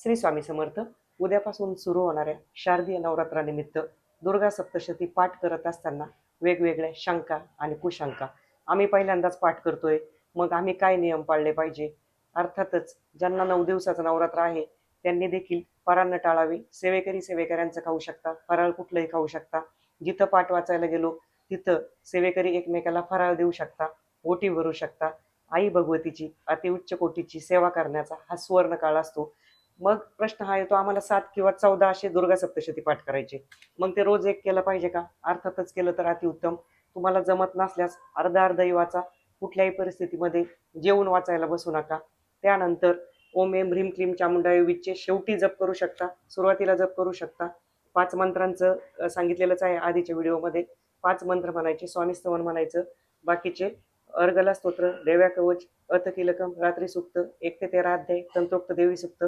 श्री स्वामी समर्थ उद्यापासून सुरू होणाऱ्या शारदीय नवरात्रानिमित्त दुर्गा सप्तशती पाठ करत असताना वेगवेगळ्या शंका आणि कुशंका आम्ही पहिल्यांदाच पाठ करतोय. मग आम्ही काय नियम पाळले पाहिजे? अर्थातच ज्यांना नऊ दिवसाचं नवरात्र आहे त्यांनी देखील फराळ टाळावे. सेवेकरी सेवेकऱ्यांचं खाऊ शकता फराळ कुठलंही खाऊ शकता. जिथं पाठ वाचायला गेलो तिथं सेवेकरी एकमेकाला फराळ देऊ शकता ओटी भरू शकता. आई भगवतीची अतिउच्च कोटीची सेवा करण्याचा हा सुवर्ण काळ असतो. मग प्रश्न हा येतो आम्हाला सात किंवा चौदा असे दुर्गा सप्तशती पाठ करायचे. मग ते रोज एक केलं पाहिजे का? अर्थातच केलं तर अतिउत्तम. तुम्हाला जमत नसल्यास अर्धा अर्धाही वाचा. कुठल्याही परिस्थितीमध्ये जेवून वाचायला बसू नका. त्यानंतर ओम एम ह्रीम क्लीम चामुंडायुवीचे शेवटी जप करू शकता. सुरुवातीला जप करू शकता. पाच मंत्रांचं सांगितलेलंच आहे आधीच्या व्हिडिओमध्ये. पाच मंत्र म्हणायचे स्वामीस्तवन म्हणायचं. बाकीचे अर्गला स्तोत्र देव्या कवच अतकिलकम रात्री सुक्त एक ते तेरा अध्याय तंत्रोक्त देवी सुक्त